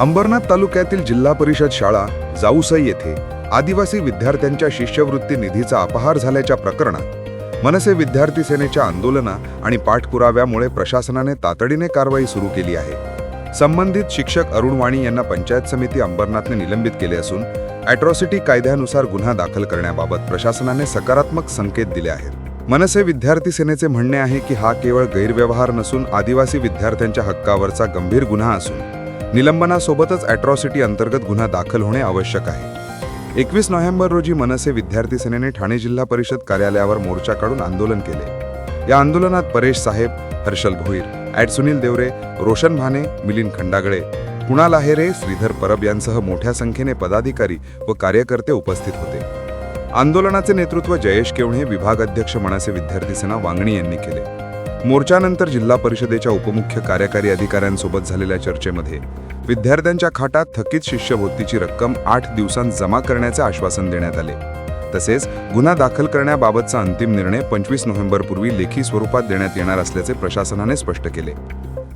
अंबरनाथ तालुक्यातील जिल्हा परिषद शाळा जाऊसई येथे आदिवासी विद्यार्थ्यांच्या शिष्यवृत्ती निधीचा अपहार झाल्याच्या प्रकरणात मनसे विद्यार्थी सेनेच्या आंदोलना आणि पाठपुराव्यामुळे प्रशासनाने तातडीने कारवाई सुरू केली आहे. संबंधित शिक्षक अरुण वाणी यांना पंचायत समिती अंबरनाथने निलंबित केले असून अॅट्रॉसिटी कायद्यानुसार गुन्हा दाखल करण्याबाबत प्रशासनाने सकारात्मक संकेत दिले आहेत. मनसे विद्यार्थी सेनेचे म्हणणे आहे की हा केवळ गैरव्यवहार नसून आदिवासी विद्यार्थ्यांच्या हक्कावरचा गंभीर गुन्हा असून निलंबनासोबतच अॅट्रॉसिटी अंतर्गत गुन्हा दाखल होणे आवश्यक आहे. एकवीस नोव्हेंबर रोजी मनसे विद्यार्थी सेनेने ठाणे जिल्हा परिषद कार्यालयावर मोर्चा काढून आंदोलन केले. या आंदोलनात परेश साहेब हर्षल भोईर ॲड सुनील देवरे रोशन भाने मिलिंद खंडागळे कुणाल आहेरे श्रीधर परब यांसह मोठ्या संख्येने पदाधिकारी व कार्यकर्ते उपस्थित होते. आंदोलनाचे नेतृत्व जयेश केवणे विभाग अध्यक्ष मनसे विद्यार्थी सेना वांगणी यांनी केले. मोर्चानंतर जिल्हा परिषदेच्या उपमुख्य कार्यकारी अधिकाऱ्यांसोबत झालेल्या चर्चेमध्ये विद्यार्थ्यांच्या खाटात थकीत शिष्यवृत्तीची रक्कम आठ दिवसांत जमा करण्याचे आश्वासन देण्यात आले. तसेच गुन्हा दाखल करण्याबाबतचा अंतिम निर्णय पंचवीस नोव्हेंबरपूर्वी लेखी स्वरूपात देण्यात येणार असल्याचे प्रशासनाने स्पष्ट केले.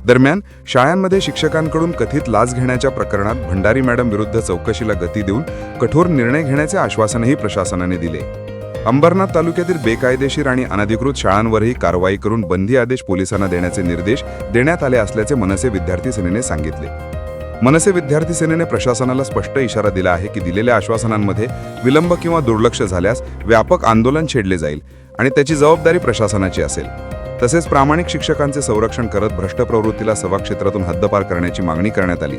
दरम्यान शाळांमध्ये शिक्षकांकडून कथित लाच घेण्याच्या प्रकरणात भंडारी मॅडम विरुद्ध चौकशीला गती देऊन कठोर निर्णय घेण्याचे आश्वासनही प्रशासनाने दिले. अंबरनाथ तालुक्यातील बेकायदेशीर आणि अनधिकृत शाळांवरही कारवाई करून बंदी आदेश पोलिसांना देण्याचे निर्देश देण्यात आले असल्याचे मनसे विद्यार्थी सेनेने सांगितले. मनसे विद्यार्थी सेनेने प्रशासनाला स्पष्ट इशारा दिला आहे की दिलेल्या आश्वासनांमध्ये विलंब किंवा दुर्लक्ष झाल्यास व्यापक आंदोलन छेडले जाईल आणि त्याची जबाबदारी प्रशासनाची असेल. तसेच प्रामाणिक शिक्षकांचे संरक्षण करत भ्रष्ट प्रवृत्तीला सभा क्षेत्रातून हद्दपार करण्याची मागणी करण्यात आली.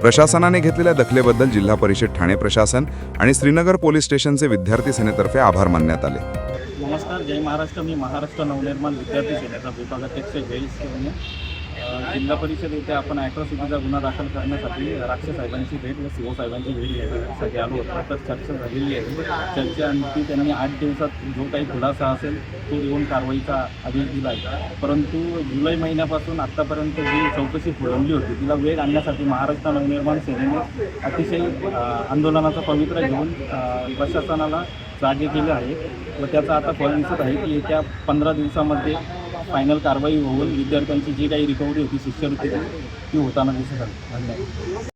प्रशासनाने घेतलेल्या दखलेबद्दल जिल्हा परिषद ठाणे प्रशासन आणि श्रीनगर पोलीस स्टेशनचे विद्यार्थी सेनेतर्फे आभार मानण्यात आले. नमस्कार जय महाराष्ट्र. मी महाराष्ट्र नवनिर्माण विद्यार्थी सेनेचा विभागाध्यक्ष जयेश जिल्हा परिषद येथे आपण ॲट्रॉसिटीचा गुन्हा दाखल करण्यासाठी राक्षस साहेबांची भेट व सीओ साहेबांची भेट घेण्यासाठी आलो होतो. तर चर्चा झालेली आहे. चर्चेअंती त्यांनी आठ दिवसात जो काही खुलासा असेल तो देऊन कारवाईचा आदेश दिला आहे. परंतु जुलै महिन्यापासून आत्तापर्यंत जी चौकशी फुलवली होती तिला वेग आणण्यासाठी महाराष्ट्र नवनिर्माण सेनेने अतिशय आंदोलनाचा पवित्र घेऊन प्रशासनाला जागे केले आहे. व त्याचा आता फल दिसत आहे की येत्या पंधरा दिवसामध्ये फायनल कारवाई होऊन विद्यार्थ्यांची जी काही रिकव्हरी होती शिष्यवृत्ती ती होताना दिसत आहे. धन्यवाद.